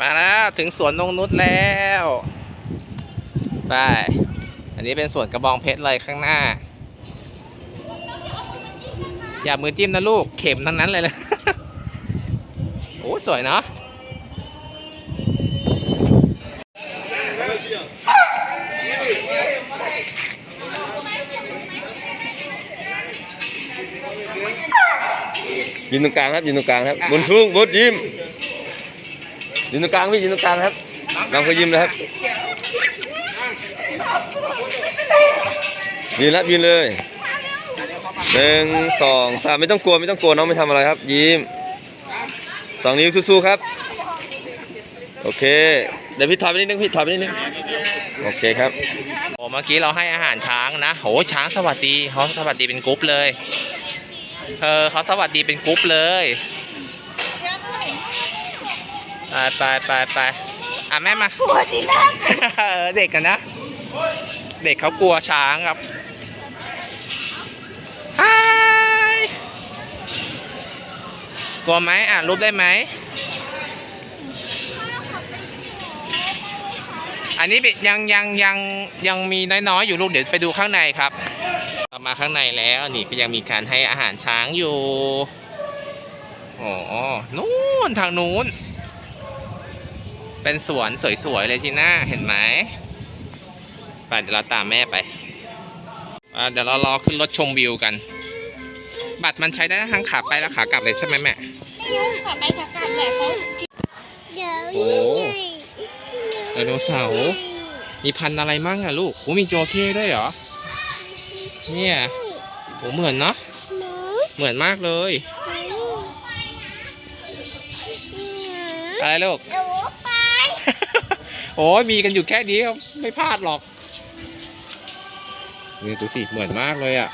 มาแล้วถึงสวนนงนุชแล้วไปอันนี้เป็นสวนกระบองเพชรเลยข้างหน้า อย่ามือจิ้มนะลูกเข็มทั้งนั้นเลยเลยโอ้สวยเนาะยืนตรงกลางครับยืนตรงกลางครับบนสูงบนยิ้ม ยืนตรงกลางพี่ยืนตรงกลางครับน้องเขายิ้มแล้วครับยืนแล้วยืนเลยหนึ่งสองสามไม่ต้องกลัวไม่ต้องกลัวน้องไม่ทำอะไรครับ ยิ้มสองนิ้วสู้ๆครับ โอเค เดี๋ยวพี่ถอยไปนิดนึงพี่ถอยไปนิดนึงโอเคครับโอ้เมื่อกี้เราให้อาหารช้างนะโหช้างสวัสดีเขาสวัสดีเป็นกรุ๊ปเลยเออเขาสวัสดีเป็นกรุ๊ปเลย ไปไปไปไปอะแม่มาหัวดีนะ เออเด็กกันนะ เด็กเขากลัวช้างครับฮายกลัวไหมอ่านรูปได้ไหม อันนี้เป็นยังยังยังยังมีน้อยๆอยู่ลูกเดี๋ยวไปดูข้างในครับเรามาข้างในแล้วนี่ก็ยังมีการให้อาหารช้างอยู่ อ๋อ นู้นทางนู้น เป็นสวนสวยๆเลยจีน่าเห็นไหมไปเดี๋ยวเราตามแม่ไปอ่าเดี๋ยวเรารอขึ้นรถชมวิวกัน บัตรมันใช้ได้ทั้งขาไปและขากลับเลยใช่ไหมแม่ไม่รู้ขับไปขับกลับแบบเขาเดี๋ยวโอ้ไดโนเสาร์มีพันธุ์อะไรมั่งอะลูกโอ้มีจระเข้ด้วยเหรอ เนี่ยโอ้เหมือนเนาะหนูเหมือนมากเลย อะไรลูกหนูไปโอ้ยมีกันอยู่แค่นี้ไม่พลาดหรอกนี่ดูสิเหมือนมากเลยอะ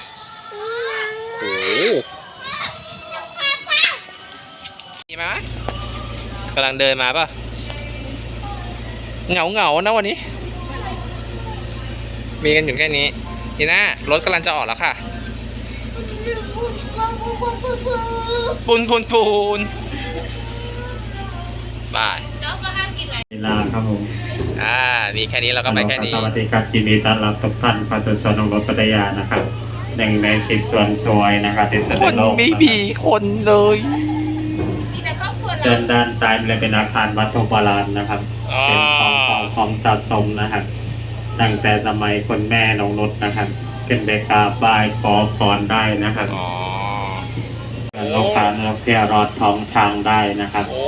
โอ้โหมีไหมกำลังเดินมาป่ะเหงาเหงาๆนะวันนี้ มีกันอยู่แค่นี้ทีน่ารถกำลังจะออกแล้วค่ะปูนปูนปูนบายเวลาครับผม อ่า มีแค่นี้เราก็ไปแค่นี้สวัสดีครับยินดีต้อนรับทุกท่านเข้าสู่สวนองรถปัตยานะครับหนึ่งในสิบส่วนช่วยนะครับที่สุดคในนโลกไม่มีคนเลยเดินด้านซ้ายเลยเป็นอาคารวัตถุโบราณนะครับอ๋อเป็นของเก่าของสะสมนะครับ ตั้งแต่สมัยคนแม่นงนุชนะครับขึ้นไปกราบไหว้ขอพรได้นะครับ อ๋อลูกค้าเราเที่ยวรอดท้องช้างได้นะครับโอ้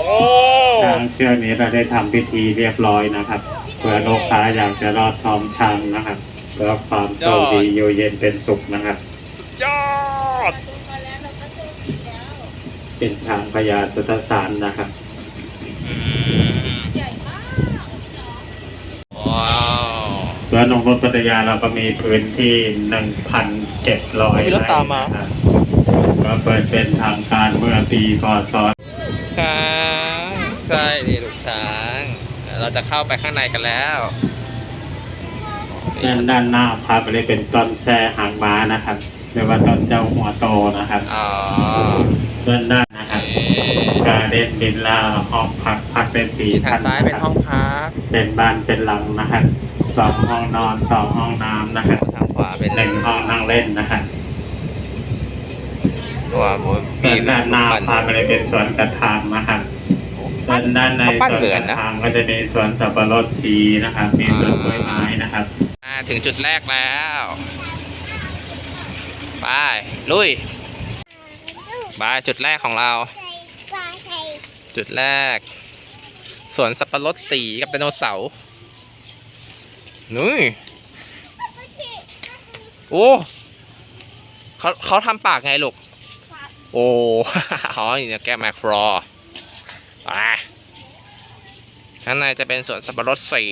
ช้างเชือกนี้เราได้ทำพิธีเรียบร้อยนะครับ เพื่อลูกค้าอยากจะรอดท้องช้างนะครับเพื่อความโชคดีอยู่เย็นเป็นสุขนะครับ สุดยอด เป็นทางพญาสุทสานนะครับอืมว้าวสวนนงรถปัตยาเราก็มีพื้นที่หนึ่งพันเจ็ดร้อยมีรถตาม มาก็เปิดเป็นทางการเมื่อปีพศช้างใช่นี่ลูกช้างเดี๋ยวเราจะเข้าไปข้างในกันแล้วด้านด้านหน้าพาไปเลยเป็นต้นแช่หางม้านะครับเรียกว่าต้นเจ้าหัวโตนะครับอ๋อด้านหน้านะครับการเด่นบินล่าห้องพักพักเป็นสีทางซ้ายเป็นห้องพัก เป็นบ้านเป็นหลังนะครับสองห้องนอนสองห้องน้ำนะครับทางขวาเป็นหนึ่งห้องนั่งเล่นนะครับ ตัวหมูส่วนด้านหน้าพาไปเลยเป็นสวนกระถางนะครับด้านด้านในเขาปั้นสวนเหมือกนระนะถางก็จะมีสวนสับปะรดชีนะครับ มีสวนกล้วยไม้นะครับอ่าถึงจุดแรกแล้ว ไป ลุยไปจุดแรกของเรา จุดแรกสวนสับปะรดสีกับไดโนเสาร์นุ้ยโอ้เขาเขาทำปากไงลูก โอ้อ๋อนี่เนี่ยแก้มแมครอไปข้างในจะเป็นสวนสับปะรดสี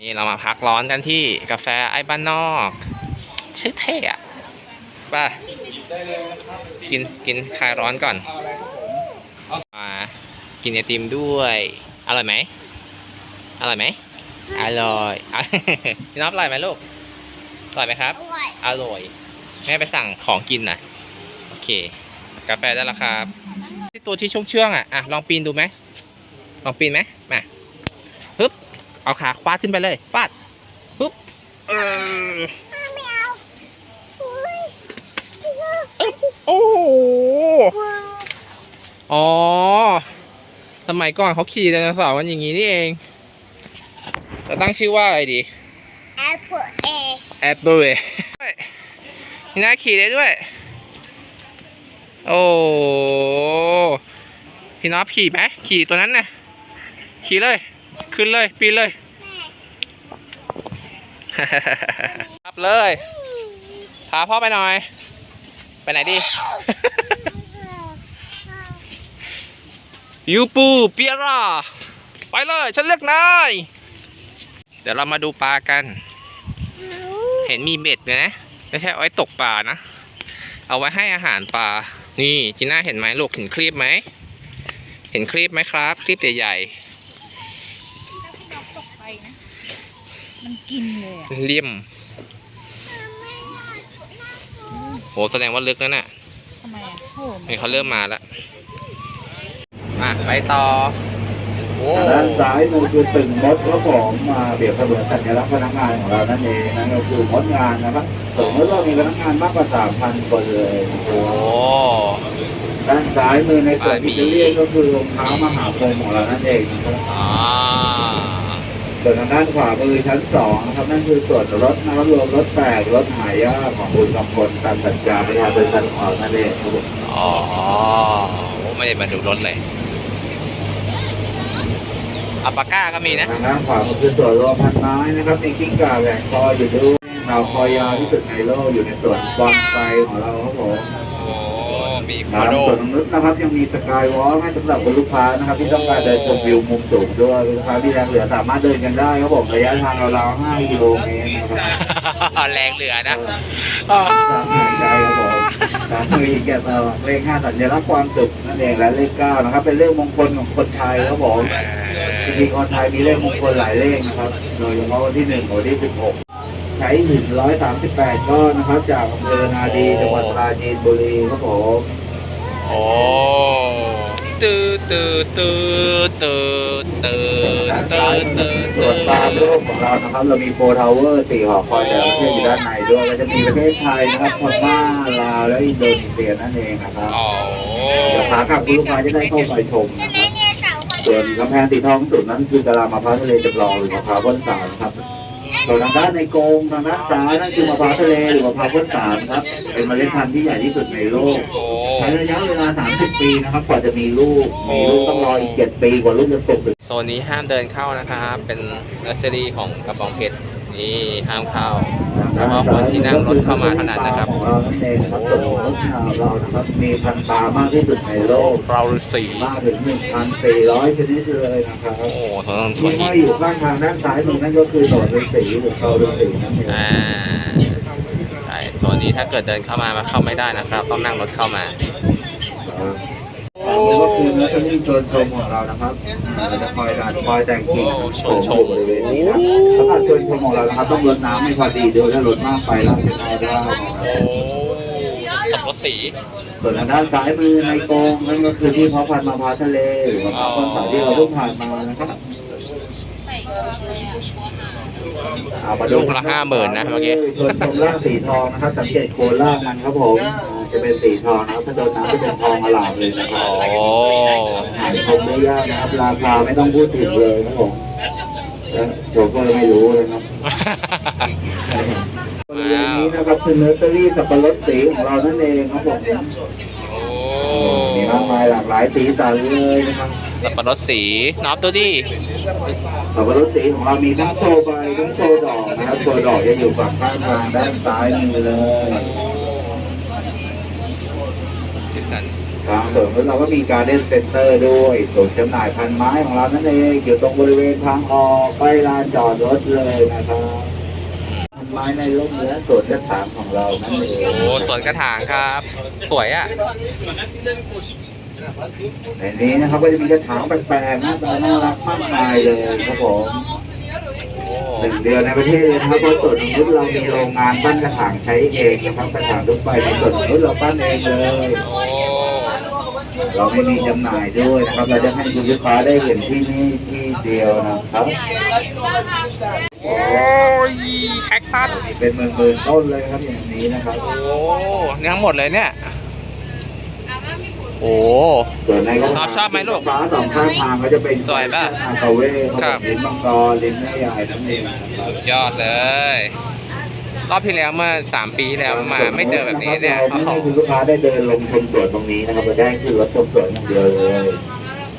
นี่เรามาพักร้อนกันที่กาแฟไอ้บ้านนอกชื่อเท่อะไปกินกินคลายร้อนก่อนมากินไอติมด้วย อร่อยไหมอร่อยไหมอร่อยอะพี่น้องอร่อยไหมลูกอร่อยไหมครับ อร่อย แม่ไปสั่งของกินหน่อยโอเค กาแฟได้แล้วครับที่ตัวที่ชุ่มเชื่องอะอะลองปีนดูไหมลองปีนไหมมาฮึบเอาขาคว้าขึ้นไปเลยฟาดฮึบเออไม่เอาอุ้ยโอ้โหอ๋อ สมัยก่อนเขาขี่ไดโนเสาร์กันอย่างนี้นี่เองจะตั้งชื่อว่าอะไรดีแอปเปิลเอแอปเปิลเว้ยนี่น่าขี่ได้ด้วย โอ้พี่น้องขี่ไหมขี่ตัวนั้นนะขี่เลย ขึ้นเลย ปีนเลยขับเลย พาพ่อไปหน่อย ไปไหนดี ยูปูเปียร่าไปเลย ฉันเลือกนาย เดี๋ยวเรามาดูปลากัน เห็นมีเบ็ดเลยนะ ไม่ใช่เอาไว้ตกปลานะ เอาไว้ให้อาหารปลา นี่จีน่าเห็นไหมลูกเห็นครีบไหม เห็นครีบไหมครับ ครีบใหญ่เราตกไปนะ มันกินเลยอะๆเลี่ยมโหแสดงว่าลึกแล้วน่ะทำไมอะโหนี่เขาเริ่มมาแล้ว มาไปต่อโอ้ ด้านซ้ายมือคือตึงมดครับผมมาเปรียบเสมือนสัญลักษณ์พนักงานของเรานั่นเองนั่นก็คือมดงานนะครับสมมติว่ามีพนักงานมากกว่าสามพันคนเลยโอ้ด้านซ้ายมือในส่วนที่จะเรียกก็คือรองเท้ามหาพรหมของเรานั่นเองนะครับส่วนทางด้านขวามือชั้นสองนะครับนั่นคือส่วนรถนะครับรวมรถแปลกรถหายาของบุญกำพลตามสัญญาประชาบริษัทของเรานั่นเองครับอ๋อโอ้ไม่ได้มาดูรถเลย อัปปาก้าก็มีนะทางด้านขวามือคือส่วนรวมพันไม้นะครับมีกิ้งก่าแหวนคออยู่ด้วยเราคอยาวที่สุดในโลกอยู่ในส่วนบอนไซของเราครับผมโอ้มีโคตามโดส่วนตรงนู้นนะครับยังมีสกายวอล์กให้สำหรับคุณลูกค้านะครับที่ต้องการเดินชมวิวมุมสูงด้วยลูกค้าที่แรงเหลือสามารถเดินกันได้ครับผมระยะทางราวๆ5กิโลเมตรนะครับแรงเหลือนะตามหายใจครับผมตามมือแกะสลักเลขห้าสัญลักษณ์ความสุขนั่นเองและเลขเก้านะครับ เป็นเลขมงคลของคนไทยครับผม จริงๆคนไทยมีเลขมงคลหลายเลขนะครับ โดยเฉพาะวันที่หนึ่งวันที่สิบหกใช้หินร้อยสามสิบแปดก้อนนะครับ จากอำเภอนาดีจังหวัดปราจีนบุรีครับผมโอ้ตืดตืดตืดตืดตืดตืดตืดส่วนตามโลกของเรานะครับ เรามีโฟทาวเวอร์สี่หอคอยแต่ละประเทศอยู่ด้านในด้วยก็จะมีประเทศไทยนะครับพม่าลาวและอินโดนีเซียนั่นเองนะครับอ๋อเดี๋ยวขากลับคุณลูกค้าจะได้เข้าไปชมนะครับ สาคนส่วนกำแพงสีทองสุดนั้นคือกะลามะพร้าวทะเลจำลองหรือมะพร้าวพ้นสารครับส่วนทางด้านในกรงทางด้านซ้ายนั่นคือมะพร้าวทะเลหรือมะพร้าวพ้นสารครับ เป็นเมล็ดพันธุ์ที่ใหญ่ที่สุดในโลกโอ้ใช้ระยะเวลา 30 ปีนะครับ กว่าจะมีลูก มีลูกต้องรออีก 7 ปีกว่าลูกจะตกโซนนี้ห้ามเดินเข้านะครับ เป็นนัสเซอรี่ของกระบองเพชร นี่ห้ามเข้าเฉพาะคนที่นั่งรถเข้ามาเท่านั้นนะครับของเรานั่นเองนะครับส่วนของรถเรานะครับมีพันธุ์ปลามากที่สุดในโลกเราสีมากถึง1,400ชนิดเลยนะครับโอ้โหโซนสวที่ยห้อยอยู่ข้างทางด้านซ้ายมือนั่นก็คือหนวดฤาษีหรือเขาฤาษีนั่นเองอ่าใช่โซนนี้ถ้าเกิดเดินเข้ามามาเข้าไม่ได้นะครับ ต้องนั่งรถเข้ามา อันนี้ก็คือเนื้อชนิดชนชมของเรานะครับเราจะคอยดันคอยแต่งกิ่งชนชมบริเวณนี้ครับสำหรับชนชมของเรานะครับต้องลดน้ำไม่พอดีเดี๋ยวถ้าลดมากไปเราจะไม่ได้นะครับโอ้สับปะสีส่วนทางด้านซ้ายมือในกรงนั่นก็คือที่เพาะพันธุ์มะพร้าวทะเลหรือมะพร้าวต้นสายที่เราเพิ่งผ่านมานะครับ ลูกละ50,000นะเมื่อกี้ชนชมล่างสีทองนะครับสังเกตโคนล่างมันครับผมอ่าจะเป็นสีทองนะครับถ้าโดนน้ำจะเป็นทองอลามเลยนะครับโอ้หาชมได้ยากนะครับราคาไม่ต้องพูดถึงเลยครับผมและโชเฟอร์ไม่รู้เลยครับบริเวณนี้นะครับคือเนอร์เซอรี่สับปะรดสีของเรานั่นเองครับผมโอ้มีมากมายหลากหลายสีสันเลยนะครับสับปะรดสีน็อปตัวดิ สับปะรดสีของเรามีทั้งโชว์ใบทั้งโชว์ดอกนะครับโชว์ดอกจะอยู่ฝั่งข้างทางด้านซ้ายมือเลยสีสันทางเสริมแล้วเราก็มีการเล่นเซ็นเตอร์ด้วยศูนย์จำหน่ายพันไม้ของเรานั่นเองอยู่ตรงบริเวณทางออกใกล้ลานจอดรถเลยนะครับพันไม้ในร่มเนื้อสวนกระถางของเรานั่นเองโอ้สวนกระถางครับ สวยอะ ในนี้นะครับก็จะมีกระถางแปลกๆหน้าตาน่ารักมากมายเลยครับผมโอ้หนึ่งเดือนในประเทศเลยนะครับเพราะส่วนของนุชเรามีโรงงานปั้นกระถางใช้เองนะครับกระถางทุกใบในส่วนของนุชเราปั้นเองเลยโอ้เราไม่มีจำหน่ายด้วยนะครับ เราจะให้คุณลูกค้าได้เห็นที่นี่ที่เดียวนะครับโอ้ยแคคตัสเป็นหมื่นๆต้นเลยครับอย่างนี้นะครับโอ้นี่ทั้งหมดเลยเนี่ย โอ้ส่วนในกระครับชอบไหมลูกฟ้าสองข้างทางก็จะเป็นสวยป่ะอาคาเว่คครัรับบลิ้นมังกรลิ้นแม่ใหญ่นั่นเองนะครับยอดเลย รอบที่แล้วเมื่อสามปีที่แล้วมาไม่เจอแบบนี้เนี่ยเราโอ้ไม่โหให้คุณลูกค้าได้เดินลงชมสวนตรงนี้นะครับเราได้คือรถชมสวนอย่างเดียวเลย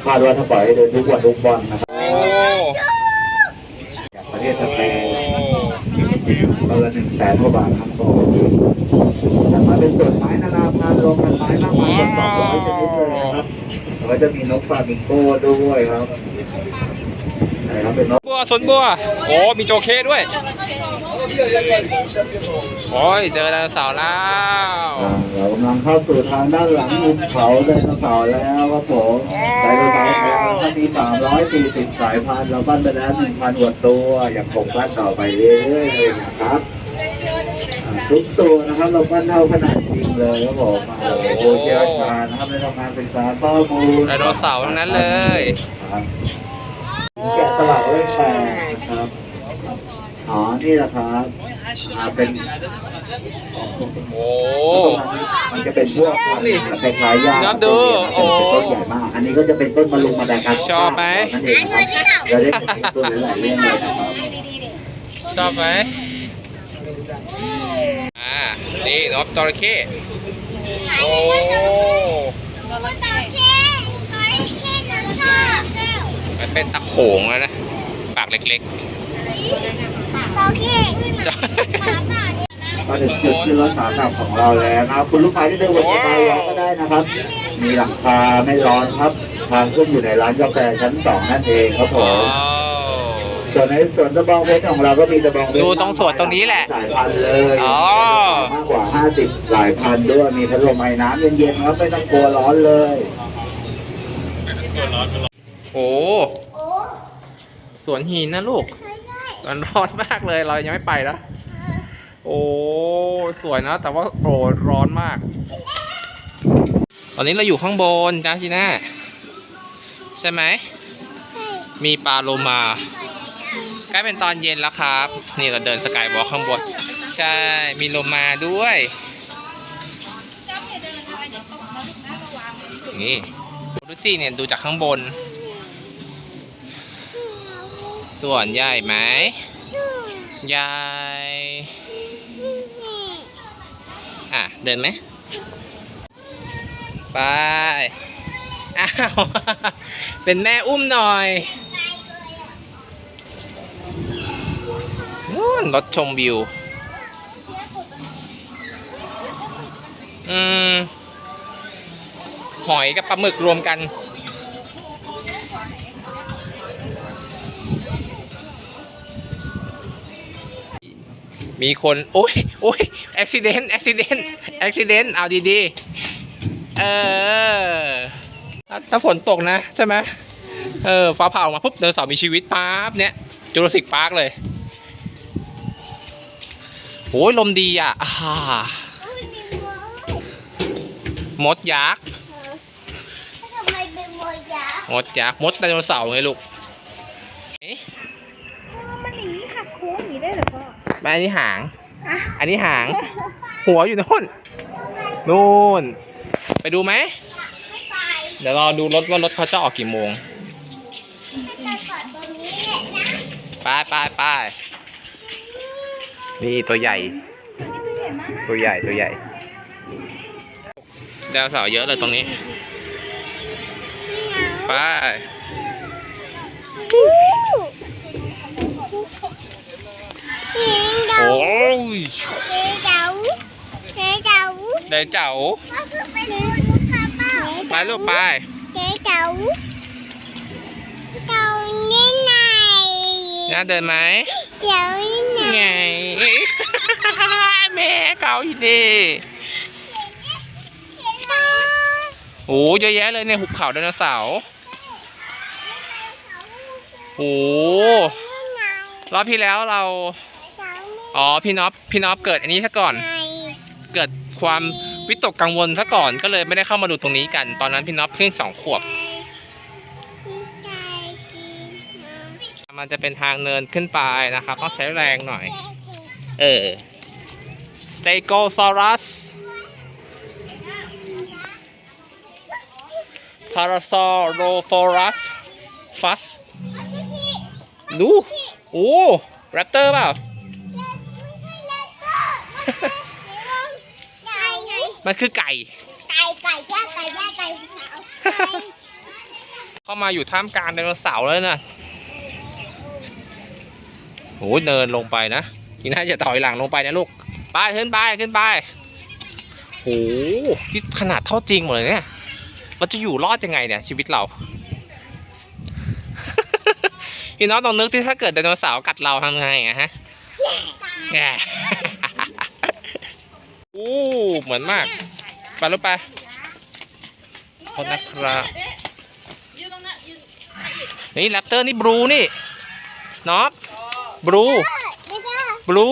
คาดว่าถ้าปล่อยให้เดินทุกวันทุกวันนะครับโอ้จากประเทศสเปนตอนละหนึ่งแสนกว่าบาทครับ ผมแต่มาเป็นส่วนไม้นานาพันธุ์รวมกันไม้มากมายกว่าสองร้อยชนิดเลยนะครับแล้วก็จะมีนกฟลามิงโก้ด้วยครับไหนครับเป็นนกบัวสวนบัวโอ้มีโจเคด้วยโอ้ยเจอไดโนเสาร์แล้วอ่าเรากำลังเข้าสู่ทางด้านหลังมุมเขาไดโนเสาร์แล้วครับผมไดโนเสาร์ของเราถ้ามี340สายพันธุ์เราปั้นไปแล้ว1,000กว่าตัวอย่างคงปั้นต่อไปเรื่อยๆเลยนะครับ ทุกตัวนะครับ เราปั้นเท่าขนาดจริงเลยครับผมโอ้โหเชี่ยวชาญนะครับในทำงานเป็นสารข้อมูลไดโนเสาร์ทั้งนั้นเลยครับแกะสลักเลขแปดนะครับอ๋อนี่แหละครับอ่าเป็นโอ้ มันจะเป็นพวกคล้ายๆหญ้านับดูโอ้เป็นต้นใหญ่มาก อันนี้ก็จะเป็นต้นมะลุมมาดากัสชอบไหมนั่นเองครับเราได้เห็นตัวหลายๆเรื่องเลยนะครับชอบไหม นี่นกจระเข้โอ้ตัวแค่ตัวแค่น้ำชอบมันเป็นตะโขงแล้วนะ ปากเล็กตัวแค่ๆจะก็ถึงจุดที่รถขากลับของเราแล้วนะครับคุณลูกค้าที่เดินวนสบายแล้วก็ได้นะครับ มีหลังคาไม่ร้อนครับ ทางขึ้นอยู่ในร้านกาแฟชั้นสองนั่นเองครับผว้ามว ส่วนในสวนตะบองเพชรของเราก็มีตะบองเพชรดูตรงสวนตรงนี้แหละสายพันธุ์เลยอ๋อ มากกว่า50สายพันธุ์ด้วยมีพัดลมไอ้น้ำเย็นๆครับไม่ต้องกลัวร้อนเลยโอ้โอ้สวนหินนะลูกมันร้อนมากเลยเรายังไม่ไปนะ โอ้ สวยนะ แต่ว่าโอ้ร้อนมาก ตอนนี้เราอยู่ข้างบนจ้าจีน่าใช่ไหมมีปลาโลมา ใกล้เป็นตอนเย็นแล้วครับ นี่เราเดินสกายวอล์ข้างบน ใช่ มีลมาด้วย นี่ดูสิเนี่ยดูจากข้างบน ส่วนใหญ่ไหมใหญ่อะ เดินไหม ไป อ้าว เป็นแม่อุ้มหน่อย นู่นรถชมวิว อืม หอยกับปลาหมึกรวมกัน มีคน โอ้ยโอ้ยอุบิเหตุอุบิเหตุอุบิเหตุเอาดีๆ เออ ถ้าฝนตกนะ ใช่ไหมเออ ฟ้าผ่าออกมาปุ๊บเดินสาร์มีชีวิตปั๊บเนี่ยจูราสสิกพาร์คเลย โอ้ยลมดีอะอ่ามดยักษ์ทำไมเป็นมวยยักษ์มดยักษ์มดไดโนเสาร์ไงลูกเอ๊ะมันอย่างนี้ขับโค้งอย่างนี้ได้เหรอพ่อไม่อันนี้หางอะอันนี้หาง หัวอยู่โน่น นู่น ไปดูไหมไม่ไปเดี๋ยวรอดูรถว่ารถเขาจะออกกี่โมงไม่ไปก่อนตรงนี้แหละนะไปไปไป นี่ตัวใหญ่ ตัวใหญ่ตัวใหญ่ดาวเสาร์เยอะเลยตรงนี้ ไปเก๋เก๋โอ้ยเก๋เก๋เก๋เก๋เดินเจ๋าไปดูค่ะป้าไปลูกไปเก๋เก๋เน่าเดินไหมเก๋นี่ไงไงแม่เก่าอีกดีเก๋โอ้เยอะแยะเลยในหุบเขาไดโนเสาร์โอ้รอบที่แล้วเราอ๋อพี่น็อปพี่น็อปเกิดอันนี้ซะก่อน เกิดความวิตกกังวลซะก่อนก็เลยไม่ได้เข้ามาดูตรงนี้กัน ตอนนั้นพี่น็อปเพิ่งสองขวบ มันจะเป็นทางเนินขึ้นไปนะครับ ต้องใช้แรงหน่อย เออ Stegosaurus Parasaurolophus Fus ดูโอ้แรปเตอร์เปล่าไก่ไงมันคือไก่ ไก่ไก่แย่ไก่แย่ไก่สาวเข้ามาอยู่ท่ามกลางไดโนเสาร์เลยนะ โอ้ยเนินลงไปนะทีน่าจะถอยหลังลงไปนะลูก ไปขึ้นไปขึ้นไปโหที่ขนาดเท่าจริงหมดเลยเนี่ย เราจะอยู่รอดยังไงเนี่ย ชีวิตเรา พี่น้องต้องนึกที่ถ้าเกิดไดโนเสาร์กัดเราทำไงอะฮะแง่อู้เหมือนมาก ไปลูกไปคนนะครับนี่แรปเตอร์นี่บลูนี่น็อป บลูบลู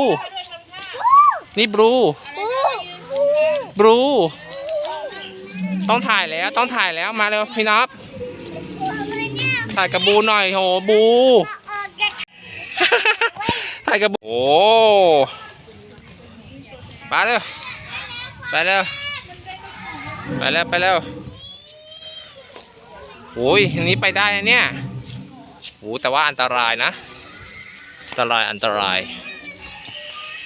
นี่บลูบลูต้องถ่ายแล้วต้องถ่ายแล้วมาเร็วพี่น็อปถ่ายกับบูหน่อยโหบูออกจากถ่ายกับบูโอ้ไปเร็วไปเร็วไปเร็วไปเร็วโอ้ยอันนี้ไปได้นะเนี่ยโอ้แต่ว่าอันตรายนะ ตรายอันตราย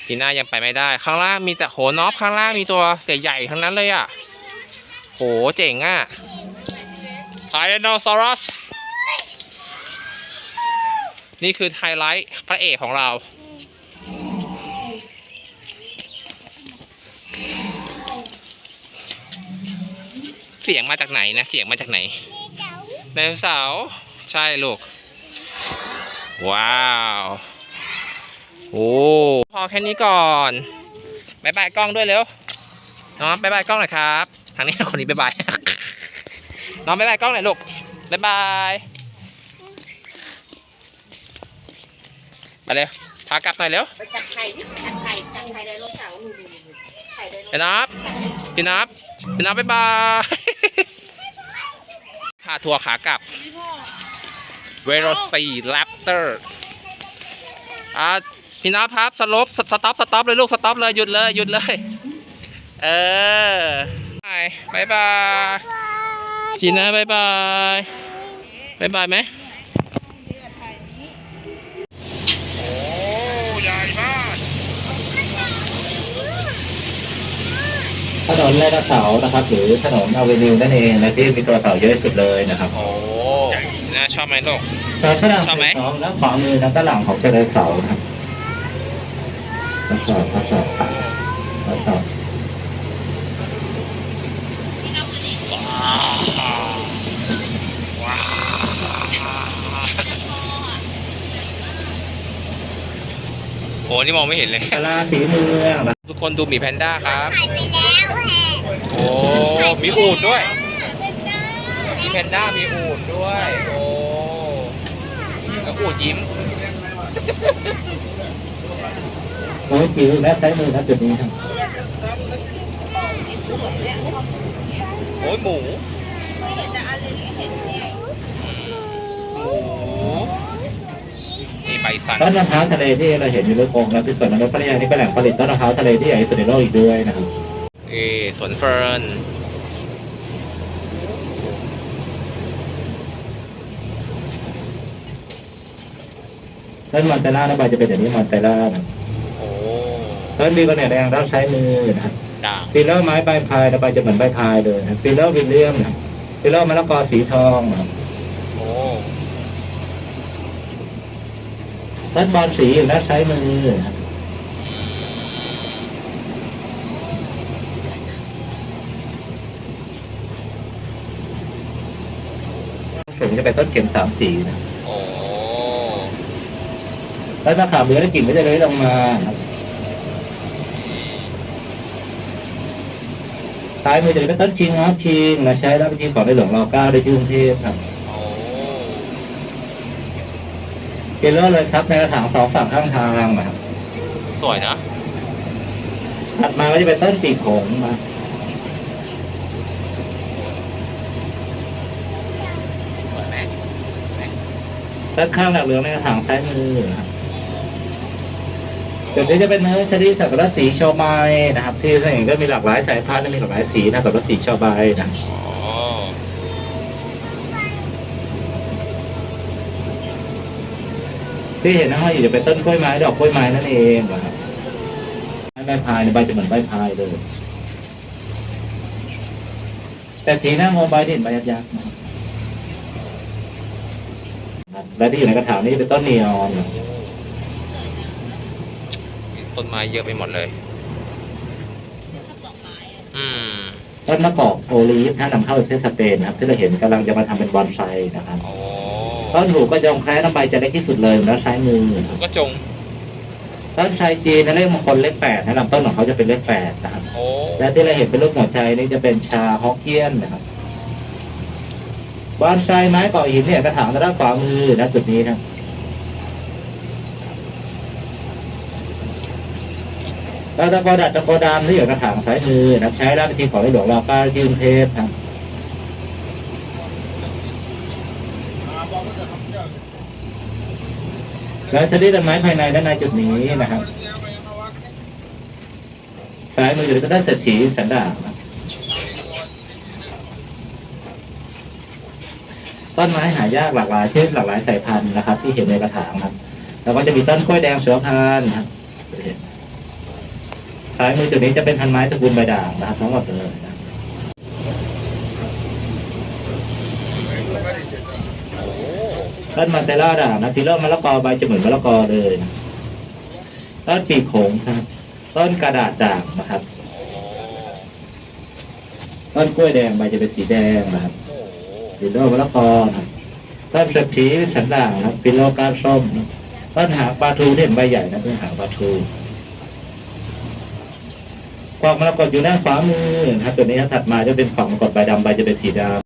ทีหน้ายังไปไม่ได้ ข้างล่างมีแต่โหน็อปข้างล่างมีตัวใหญ่ๆทั้งนั้นเลยอะ โหเจ๋งอะไทแรนโนซอรัส นี่คือไฮไลท์พระเอกของเรา เสียงมาจากไหนนะ เสียงมาจากไหนไดโนเสาร์ใช่ลูก ว้าว โอ้พอแค่นี้ก่อนบายบายกล้องด้วยเร็วน้องบายบายกล้องหน่อยครับ ทางนี้คนนี้บายบายน้องบายบายกล้องหน่อยลูกบายบายมาเร็วพากลับหน่อยเร็วไปจับไข่ดิจับไข่จับไข่ไดโนเสาร์นู่นๆๆไข่ไดโนพี่นับพี่นับพี่นับบายบายพาทัวร์ขากลับเวโรซีแรปเตอร์อ่า พี่นับครับสลบสสต็อปสต็อปเลยลูกสต็อปเลยหยุดเลยหยุดเลย เออไปบายบายจีน่าบายบายบายบายไหมโอ้ใหญ่มากถนนไดโนเสาร์นะครับ หรือถนนอเวนิวนั่นเองนะที่มีตัวเสาร์เยอะที่สุดเลยนะครับโอ้น่าชอบไหมลูกเราชนะชอบไหมสองแล้วขวามือนะด้านหลังของเจ้าไดโนเสาร์ครับ ทดสอบทดสอบทดสอบโอ้นี่มองไม่เห็นเลยกาลาสีเมืองนะทุกคนดูหมีแพนด้าครับ หายไปแล้วแฮะโอ้มีอูดด้วย มีแพนด้ามีอูดด้วย โอ้แล้วอูดยิ้ม โอ้ยจิ๋วและซ้ายมือครับจุดนี้ครับโอ้ยหมูหมูนี่ใบสันต้นมะพร้าวทะเลที่เราเห็นอยู่ในโครงแล้วที่สวนนกพัทยานี่เป็นแหล่งผลิตต้นมะพร้าวทะเลที่ใหญ่ที่สุดในโลกอีกด้วยนะครับเอสวนเฟิร์นต้นมอนเตล่านะใบจะเป็นอย่างนี้มอนเตล่านะ โอ้ต้นบีกระเนียแดงด้านซ้ายมือนะครับด่างฟิลเลอร์ไม้ใบพายนะใบจะเหมือนใบพายเลยนะฟิลเลอร์วิลเลียมนะฟิลเลอร์มะละกอสีทองนะครับโอ้ต้นบอลสีอยู่ด้านซ้ายมือนะครับสูงจะเป็นต้นเข็มสามสีนะโอ้ต้นมะขามเหลือและกิ่งก็จะเลื้อยลงมาครับ ซ้ายมือจะเป็นต้นชิงครัชิงนะใช้แล้วไปที่ของในหลวงรอก้าได้ที่กรุงเทพครับเกลเลอร์เลยครับในกระถางสองฝั่งข้างทางนะครับสวยนะถัดมาก็จะเป็นต้นปีกหงมาด้านข้างหลักเหลืองในกระถางซ้ายมือครับ จุดนี้จะเป็นเนื้อชนิดสับปะรดสีโชไมนะครับ ที่เห็นก็มีหลากหลายสายพันธุ์และมีหลากหลายสีนะสับปะรดสีโชไมนะอ๋อที่เห็นนะฮะอยู่จะเป็นต้นกล้วยไม้ดอกกล้วยไม้นั่นเองนะครับใบพายในใบจะเหมือนใบพายเลย แต่สีหน้างงใบเด่นใบยักษ์ๆนะครับครับและที่อยู่ในกระถางนี้เป็นต้นนีออน ต้นไม้เยอะไปหมดเลย อืม ต้นมะกอกโอลีฟถ้านำเข้าจากประเทศสเปนนะครับ ที่เราเห็นกำลังจะมาทำเป็นบอนไซนะครับ โอ้ต้นหูก็จะคล้ายน้ำใบจะเล็กที่สุดเลยแล้วซ้ายมือก็จง ต้นชายจีนนะเลขมงคลเลขแปดนะลำต้นของเขาจะเป็นเลขแปดนะครับ โอ้และที่เราเห็นเป็นรูปหัวใจนี่จะเป็นชาฮอกเกี้ยนนะครับบอนไซไม้เกาะหินเนี่ยกระถางด้านขวามือนะจุดนี้นะ แล้วตะโกดัดตะโกดามที่อยู่กระถางซ้ายมือนะใช้ราชทีของในหลวงรอเก้าที่กรุงเทพนะแล้วชนิดต้นไม้ภายในด้านในจุดนี้นะครับซ้ายมืออยู่ด้านเศรษฐีสันดาบต้นไม้หายากหลากหลายเช่นหลากหลายสายพันธุ์นะครับ ที่เห็นในกระถางครับ แล้วก็จะมีต้นกล้วยแดงเสือพานนะครับ ซ้ายมือจุดนี้จะเป็นพันไม้ตระกูลใบด่างนะครับทั้งหมดเลยนะต้นมันเตล่าด่างนะทีเริ่มมะละกอใบจะเหมือนมะละกอเลยนะต้นปีกโขงครับต้นกระดาษด่างนะครับต้นกล้วยแดงใบจะเป็นสีแดงนะครับปิโลมะละกอนะต้นเศรษฐีสันด่างนะปิโลกาส้มต้นหางปลาทูที่เห็นใบใหญ่นะต้นหางปลาทู กวางมะละกออยู่ด้านขวามือนะครับตัวนี้ถ้าถัดมาจะเป็นฝังมะกอใบดำใบจะเป็นสีดำ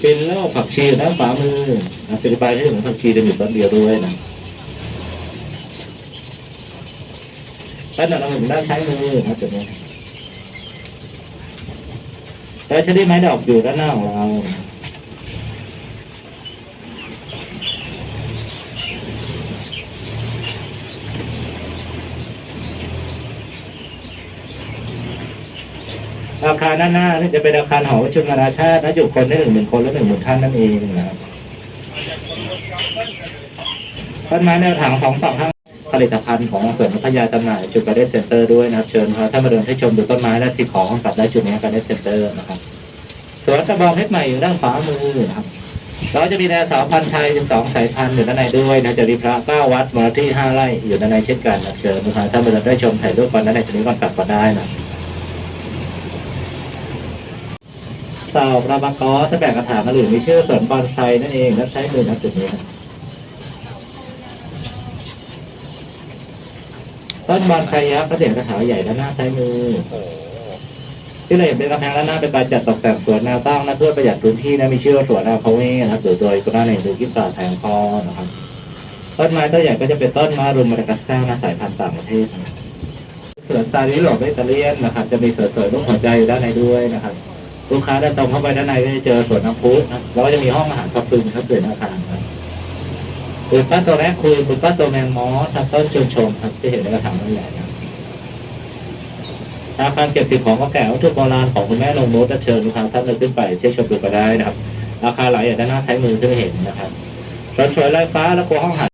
เป็นโลกผักชีอยู่ด้านขวามือนะเป็นใบที่เหมือนผักชีจะมีต้นเดียวด้วยนะต้นเราเห็นด้านซ้ายมือครับจุดนี้แล้วชนิดไม้ดอกอยู่ด้านหน้าของเรา อาคารด้านหน้านี่จะเป็นอาคารหอประชุมนานาชาตินะอยู่คนได้หนึ่งหมื่นคนและหนึ่งหมื่นท่านนั่นเองนะครับต้นไม้แนวทางสองสองข้างผลิตภัณฑ์ของสวนพัทยาจำหน่ายจุดการเด้นเซ็นเตอร์ด้วยนะครับ เชิญครับถ้ามาเดินให้ชมดูต้นไม้และสิ่งของตัดได้จุดนี้การเด้นเซ็นเตอร์นะครับสวนกระบองเพชรใหม่อยู่ด้านขวามือนะครับเราจะมีแนวสาวพันธุ์ไทยถึงสองสายพันธุ์อยู่ด้านในด้วยนะจะมีพระเก้าวัดมาที่ห้าไร่อยู่ด้านในเช่นกันนะเชิญนะครับถ้ามาเดินได้ชมถ่ายรูปกันด้านในจุดนี้ก่อนกลับก็ได้นะ สาวราบากอสแบ่งกระถางกันหรือมีชื่อสวนบอนไซนั่นเองและใช้มือนะจุดนี้ต้นบอนไคยักษ์ก็เด่นกระถางใหญ่ด้านหน้าซ้ายมือที่เราเห็นเป็นกำแพงด้านหน้าเป็นการจัดตกแต่งสวนแนวตั้งนะเพื่อประหยัดพื้นที่นะมีชื่อสวนอาพาเวนะครับหรือโดยกุณาในดูกิสาแทงคอนะครับต้นไม้ต้นใหญ่ก็จะเป็นต้นมารุมมาดากัสการ์นะสายพันธุ์ต่างประเทศนะสวนซาริโลเบตาเลียนนะครับ จะมีสวยรูปหัวใจอยู่ด้านในด้วยนะครับ ลูกค้าเดินตรงเข้าไปด้านในก็จะเจอสวนน้ำพุนะแล้วก็จะมีห้องอาหารพับพึงครับเกิดอาคารครับปืนป้าตัวแรกคือปืนป้าตัวแมงมอสต้นชมชมครับที่เห็นในกระถางต้นใหญ่นะอาคารเก็บสิ่งของก็แก่วัตถุโบราณของคุณแม่นงโนุชเชิญลูกค้าท่านเดินขึ้นไปเช็คชมดูก็ได้นะครับ อาคารหลายอย่างด้านหน้าซ้ายมือที่เห็นนะครับสวยๆลายฟ้าแล้วก็ห้องอาหาร